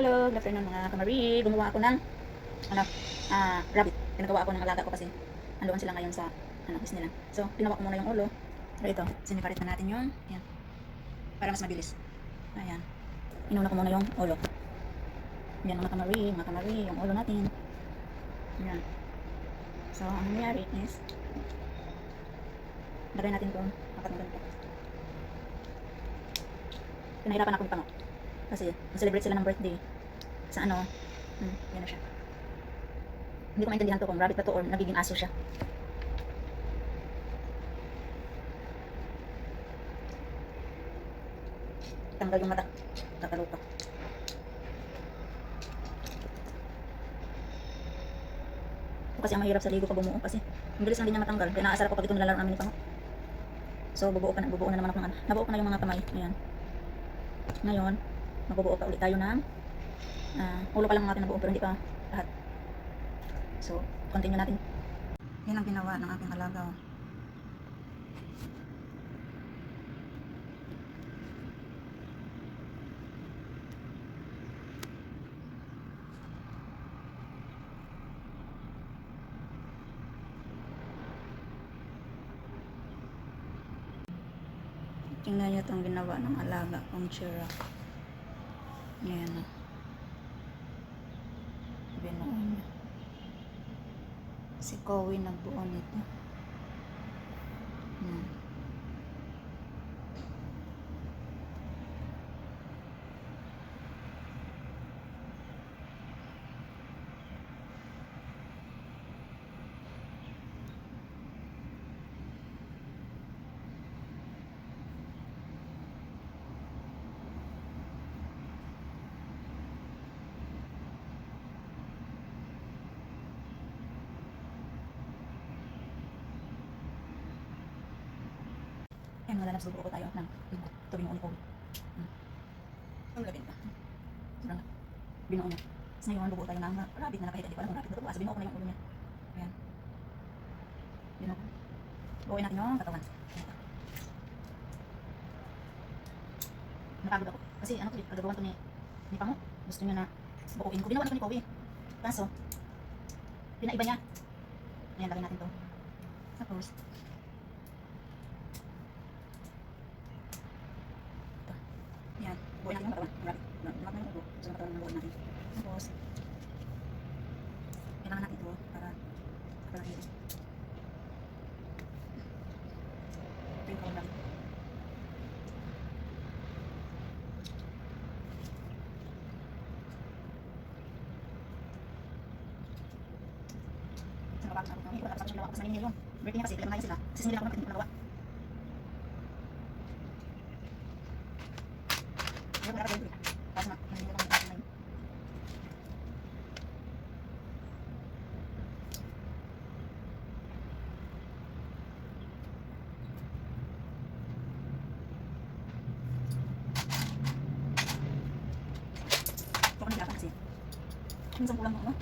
Hello, good afternoon mga kamari. Gumawa ako ng ano, ah, rabbit. Pinagawa ako ng alaga ko kasi andoon sila ngayon sa ano, Disneyland. So, pinawa ko muna yung ulo. Pero ito, siniparit na natin yung, yan. Para mas mabilis. Ayan. Inuna ko muna yung ulo. Yan mga kamari, mga kamari, yung ulo natin. Yan. So, ang nangyayari is, lagay natin itong apat na ganito. Pinahirapan ako pango. Kasi, celebrate sila ng birthday. Sa ano, hmm, yan na siya. Hindi ko maintindihan to kung rabbit na to or nagiging aso siya. Tanggal yung mata. Kakalupa. Ito kasi ang mahirap sa ligo pag bumuo kasi ang bilis lang din niya matanggal. Kaya naasar ako pag ito nilalaro namin ni Pango. So, bubuo ka na, bubuo na naman ako ng ano. Nabuo ko na yung mga kamay. Ayan. Ngayon, magbubuo pa ulit tayo ng ah, ulo pa lang natin nabuo pero hindi pa lahat. So, continue natin. Yan ang ginawa ng aking alaga. oh. Tingnan niyo itong ginawa ng alaga kong tsura. Ayan o. Binuo niya. Si Kowi nagbuo nito. Ayan. Ayan, wala na subuko tayo ng linggo. Ito binuo ni Kowi. Hmm. Ang lagay pa. Sobrang binuo niya. Tapos ngayon, bubuo tayo ng rabbit na nakahita. Di ko alam kung rabbit na ito. Asa binuo ko na yung ulo niya. Ayan. Binuo ko. Buuin natin yung katawan. Napagod ako. Kasi ano to, kagagawan to ni, ni Pango. Gusto niya na buuin ko. Binawa na to ni Kowi. Kaso, pinaiba niya. Ayan, lagay natin to. Tapos, Yan. Buuin natin yung katawan. Rabbit. Lumak na yung ulo. So, katawan ng buuin natin. Tapos, kailangan natin ito para kapalakihin. Ito yung katawan rabbit. Sa baba, ako. Hindi ko alam sa kasi nangingi yun. Birthday niya kasi, kailangan sila. Kasi sinila ako na, hindi ko nagawa. Ayun, wala ka din. Tapos na, nangingi ko ng ngayon. Ito kami dapat kasi. Minsan kulang ng ano?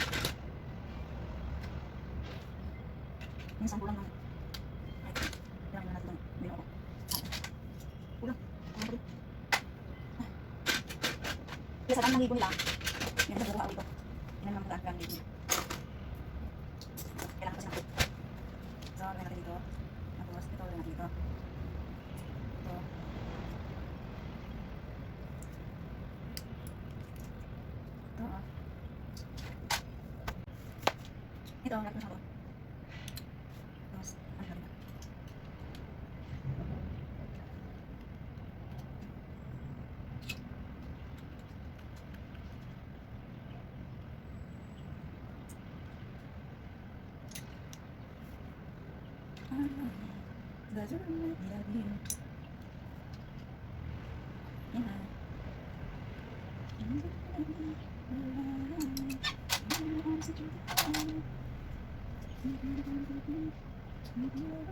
Minsan kulang ng... Ay, kailangan na natin itong binuo ko. Kulang. Kulang pa rin. Kaya sa ng ibon lang, yan sa buka ito. Yan ang mga ng ibon. Kailangan kasi natin. So. Ito. Ito, oh. Ito, lagyan ko siya ko. Tapos, ano natin ito. Doesn't really love you. Yeah. Mm-hmm.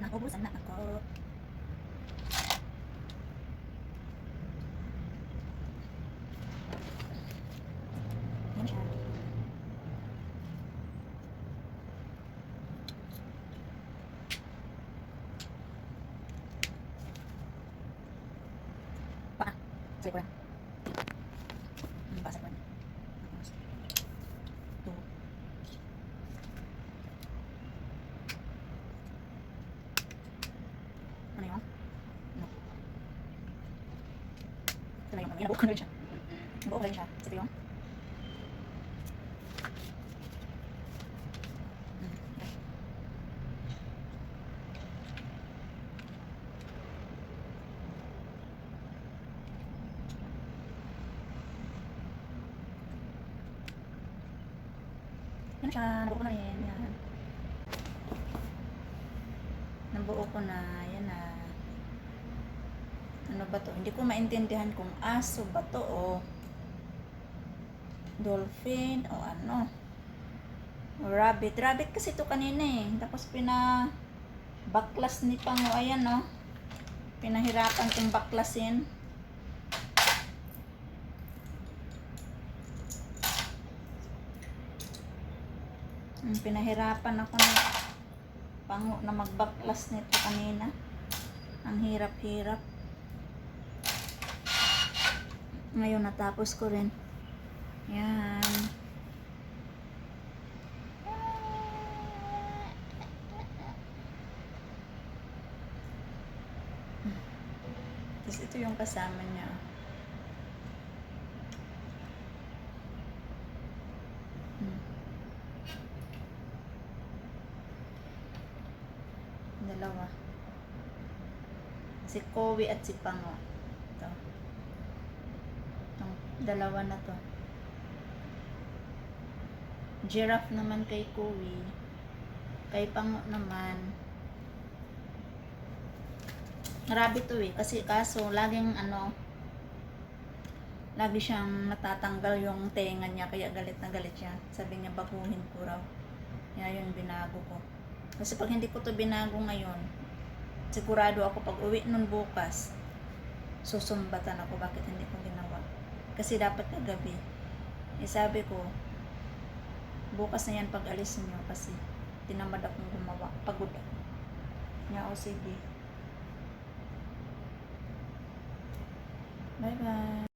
Nakubusan na ako. Yan siya. Paa. Sa likuran. Yung paa sa likuran. Tapos, ito. Ano yun? Ano? Ito na yun. Inabuo ko na rin siya. Inabuo ko rin siya. Ito yun. Okay. Yan siya. Nabuo ko na rin. Yan. Nabuo ko na. Yan na. Ano ba to? Hindi ko maintindihan kung aso ba to o dolphin o ano. O rabbit. Rabbit kasi to kanina eh. Tapos pina baklas ni Pango. Ayan no. Pinahirapan kong baklasin. Mm, Pinahirapan ako ng pango na magbaklas nito kanina. Ang hirap-hirap. Ngayon natapos ko rin. Yan. Tapos ito yung kasama niya. Hmm. Dalawa. Si Kowi at si Pango. Dalawa na to. Giraffe naman kay Kowi. Kay Pango naman. Rabbit to eh. Kasi kaso, laging ano, lagi siyang natatanggal yung tenga niya. Kaya galit na galit siya. Sabi niya, baguhin ko raw. Kaya yun, binago ko. Kasi pag hindi ko to binago ngayon, sigurado ako pag uwi nun bukas, susumbatan ako bakit hindi ko. Kasi dapat kagabi. Eh sabi ko, bukas na yan pag alis niyo kasi tinamad akong gumawa. Pagod ako. Nga o sige. Bye bye.